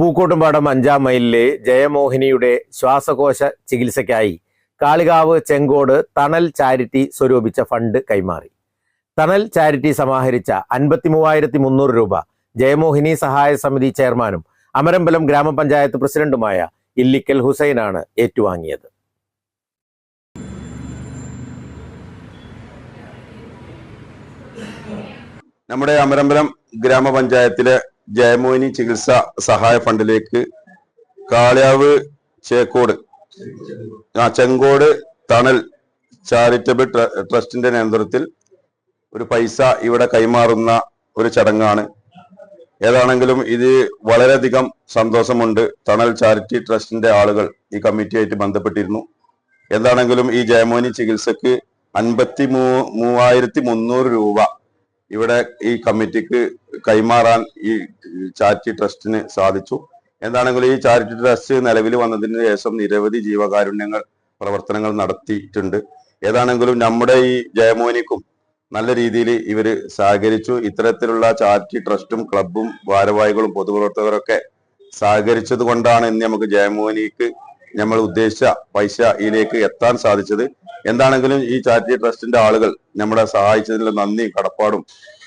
പൂക്കോട്ടുംപാടം അഞ്ചാം മൈലിലെ ജയമോഹിനിയുടെ ശ്വാസകോശ ചികിത്സയ്ക്കായി കാളികാവ് ചെങ്കോട് തണൽ ചാരിറ്റി സ്വരൂപിച്ച ഫണ്ട് കൈമാറി. തണൽ ചാരിറ്റി സമാഹരിച്ച അൻപത്തി മൂവായിരത്തി മുന്നൂറ് രൂപ ജയമോഹിനി സഹായ സമിതി ചെയർമാനും അമരമ്പലം ഗ്രാമപഞ്ചായത്ത് പ്രസിഡന്റുമായ ഇല്ലിക്കൽ ഹുസൈനാണ് ഏറ്റുവാങ്ങിയത്. നമ്മുടെ അമരമ്പലം ഗ്രാമപഞ്ചായത്തിലെ ജയമോഹിനി ചികിത്സ സഹായ ഫണ്ടിലേക്ക് കാളിയാവ് ചേക്കോട് ആ ചെങ്കോട് തണൽ ചാരിറ്റബിൾ ട്രസ്റ്റിന്റെ നേതൃത്വത്തിൽ ഒരു പൈസ ഇവിടെ കൈമാറുന്ന ഒരു ചടങ്ങാണ്. ഏതാണെങ്കിലും ഇത് വളരെയധികം സന്തോഷമുണ്ട്. തണൽ ചാരിറ്റി ട്രസ്റ്റിന്റെ ആളുകൾ ഈ കമ്മിറ്റിയായിട്ട് ബന്ധപ്പെട്ടിരുന്നു. എന്താണെങ്കിലും ഈ ജയമോഹിനി ചികിത്സക്ക് അൻപത്തി മൂവായിരത്തി മുന്നൂറ് രൂപ ഇവിടെ ഈ കമ്മിറ്റിക്ക് കൈമാറാൻ ഈ ചാരിറ്റി ട്രസ്റ്റിന് സാധിച്ചു. എന്താണെങ്കിലും ഈ ചാരിറ്റി ട്രസ്റ്റ് നിലവിൽ വന്നതിന് ശേഷം നിരവധി ജീവകാരുണ്യങ്ങൾ പ്രവർത്തനങ്ങൾ നടത്തിയിട്ടുണ്ട്. ഏതാണെങ്കിലും നമ്മുടെ ഈ ജയമോനിക്കും നല്ല രീതിയിൽ ഇവർ സഹകരിച്ചു. ഇത്തരത്തിലുള്ള ചാരിറ്റി ട്രസ്റ്റും ക്ലബും ഭാരവാഹികളും പൊതുപ്രവർത്തകരൊക്കെ സഹകരിച്ചത് കൊണ്ടാണ് ഇന്ന് നമുക്ക് ജയമോനിക്ക് നമ്മൾ ഉദ്ദേശിച്ച പൈസ ഇതിലേക്ക് എത്താൻ സാധിച്ചത് എന്താണെങ്കിലും ഈ ചാരിറ്റി ട്രസ്റ്റിന്റെ ആളുകൾ നമ്മളെ സഹായിച്ചതിനുള്ള നന്ദി കടപ്പാടും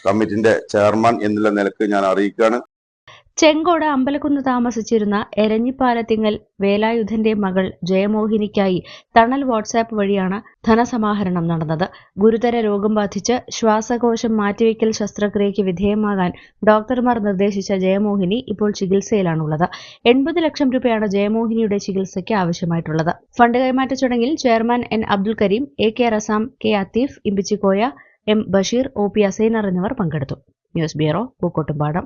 കമ്മിറ്റിന്റെ ചെയർമാൻ എന്നുള്ള നിലയ്ക്ക് ഞാൻ അറിയിക്കുകയാണ്. ചെങ്കോട് അമ്പലക്കുന്ന് താമസിച്ചിരുന്ന എരഞ്ഞിപ്പാലത്തിങ്ങൽ വേലായുധന്റെ മകൾ ജയമോഹിനിക്കായി തണൽ വാട്സാപ്പ് വഴിയാണ് ധനസമാഹരണം നടന്നത്. ഗുരുതര രോഗം ബാധിച്ച് ശ്വാസകോശം മാറ്റിവെക്കൽ ശസ്ത്രക്രിയയ്ക്ക് വിധേയമാകാൻ ഡോക്ടർമാർ നിർദ്ദേശിച്ച ജയമോഹിനി ഇപ്പോൾ ചികിത്സയിലാണുള്ളത്. എൺപത് ലക്ഷം രൂപയാണ് ജയമോഹിനിയുടെ ചികിത്സയ്ക്ക് ആവശ്യമായിട്ടുള്ളത്. ഫണ്ട് കൈമാറ്റ ചടങ്ങിൽ chairman N Abdul Kareem A K Rasam K Atheef Imbichikoya M Basheer O P Asainar എന്നിവർ പങ്കെടുത്തു. News bureau Pookkottumpadam.